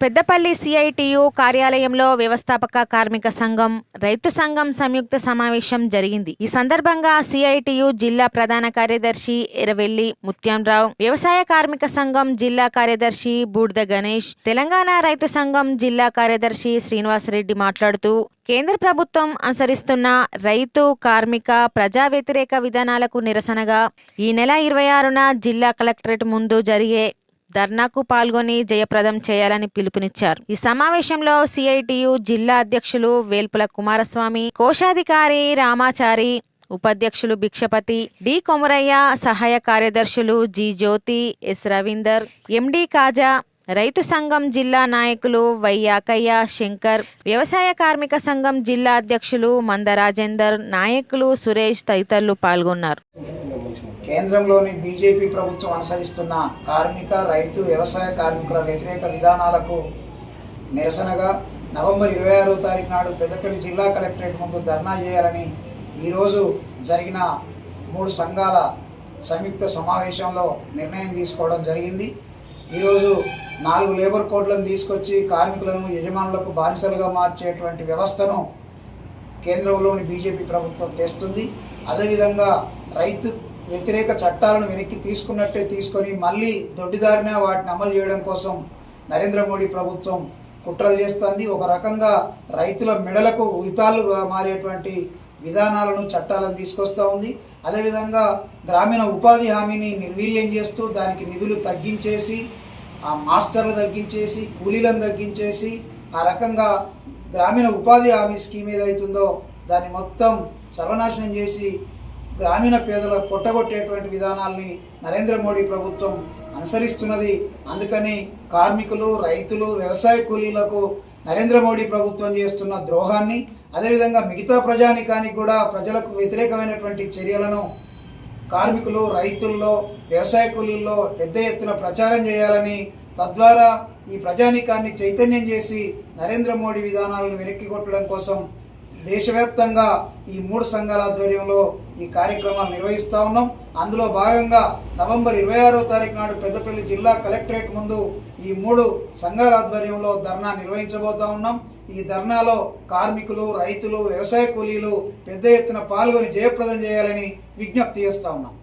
Peddapalli CITU కార్యాలయంలో వ్యవస్థాపక కార్మిక సంఘం రైతు సంఘం సంయుక్త సమావేశం జరిగింది. ఈ సందర్భంగా సిఐటియు జిల్లా ప్రధాన కార్యదర్శి ఎరవెల్లి ముత్యంరావు వ్యవసాయ కార్మిక సంఘం జిల్లా కార్యదర్శి బూడిద గణేష్ తెలంగాణ రైతు సంఘం జిల్లా కార్యదర్శి శ్రీనివాసరెడ్డి మాట్లాడుతూ కేంద్ర ప్రభుత్వం అనుసరిస్తున్న రైతు కార్మిక ప్రజా వ్యతిరేక విధానాలకు నిరసనగా ఈ నెల ఇరవై ఆరున జిల్లా కలెక్టరేట్ ముందు జరిగే ధర్నాకు పాల్గొని జయప్రదం చేయాలని పిలుపునిచ్చారు. ఈ సమావేశంలో సిఐటియు జిల్లా అధ్యక్షులు వేల్పుల కుమారస్వామి కోశాధికారి రామాచారి ఉపాధ్యక్షులు భిక్షపతి డి కొమరయ్య సహాయ కార్యదర్శులు G Jyothi S Ravinder MD Khaja రైతు సంఘం జిల్లా నాయకులు వై యాకయ్య శంకర్ వ్యవసాయ కార్మిక సంఘం జిల్లా అధ్యక్షులు మంద రాజేందర్ నాయకులు సురేష్ తదితరులు పాల్గొన్నారు. కేంద్రంలోని బీజేపీ ప్రభుత్వం అనుసరిస్తున్న కార్మిక రైతు వ్యవసాయ కార్మికుల వ్యతిరేక విధానాలకు నిరసనగా నవంబర్ ఇరవై ఆరో తారీఖు నాడు పెద్దపల్లి జిల్లా కలెక్టరేట్ ముందు ధర్నా చేయాలని ఈరోజు జరిగిన మూడు సంఘాల సంయుక్త సమావేశంలో నిర్ణయం తీసుకోవడం జరిగింది. ఈరోజు నాలుగు లేబర్ కోడ్లను తీసుకొచ్చి కార్మికులను యజమానులకు బానిసలుగా మార్చేటువంటి వ్యవస్థను కేంద్రంలోని బీజేపీ ప్రభుత్వం తెస్తుంది. అదేవిధంగా రైతు వ్యతిరేక చట్టాలను వెనక్కి తీసుకున్నట్టే తీసుకొని మళ్ళీ దొడ్డిదారిన వాటిని అమలు చేయడం కోసం నరేంద్ర మోడీ ప్రభుత్వం కుట్రలు చేస్తుంది. ఒక రకంగా రైతుల మెడలకు ఉరితాలుగా మారేటువంటి విధానాలను చట్టాలను తీసుకొస్తూ ఉంది. అదేవిధంగా గ్రామీణ ఉపాధి హామీని నిర్వీర్యం చేస్తూ దానికి నిధులు తగ్గించేసి ఆ మాస్టర్లు తగ్గించేసి కూలీలను తగ్గించేసి ఆ రకంగా గ్రామీణ ఉపాధి హామీ స్కీమ్ ఏదైతుందో దాన్ని మొత్తం సర్వనాశనం చేసి గ్రామీణ పేదల పొట్టగొట్టేటువంటి విధానాల్ని నరేంద్ర మోడీ ప్రభుత్వం అనుసరిస్తున్నది. అందుకని కార్మికులు రైతులు వ్యవసాయ కూలీలకు నరేంద్ర మోడీ ప్రభుత్వం చేస్తున్న ద్రోహాన్ని అదేవిధంగా మిగతా ప్రజానికానికి కూడా ప్రజలకు వ్యతిరేకమైనటువంటి చర్యలను కార్మికులు రైతుల్లో వ్యవసాయ కూలీల్లో పెద్ద ఎత్తున ప్రచారం చేయాలని తద్వారా ఈ ప్రజానికాన్ని చైతన్యం చేసి నరేంద్ర మోడీ విధానాలను వెనక్కి కొట్టడం కోసం దేశవ్యాప్తంగా ఈ మూడు సంఘాల ఆధ్వర్యంలో ఈ కార్యక్రమాలు నిర్వహిస్తూ ఉన్నాం. అందులో భాగంగా నవంబర్ ఇరవై ఆరో తారీఖు నాడు పెద్దపల్లి జిల్లా కలెక్టరేట్ ముందు ఈ మూడు సంఘాల ఆధ్వర్యంలో ధర్నా నిర్వహించబోతా ఉన్నాం. ఈ ధర్నాలో కార్మికులు రైతులు వ్యవసాయ కూలీలు పెద్ద ఎత్తున పాల్గొని జయప్రదం చేయాలని విజ్ఞప్తి చేస్తా ఉన్నాం.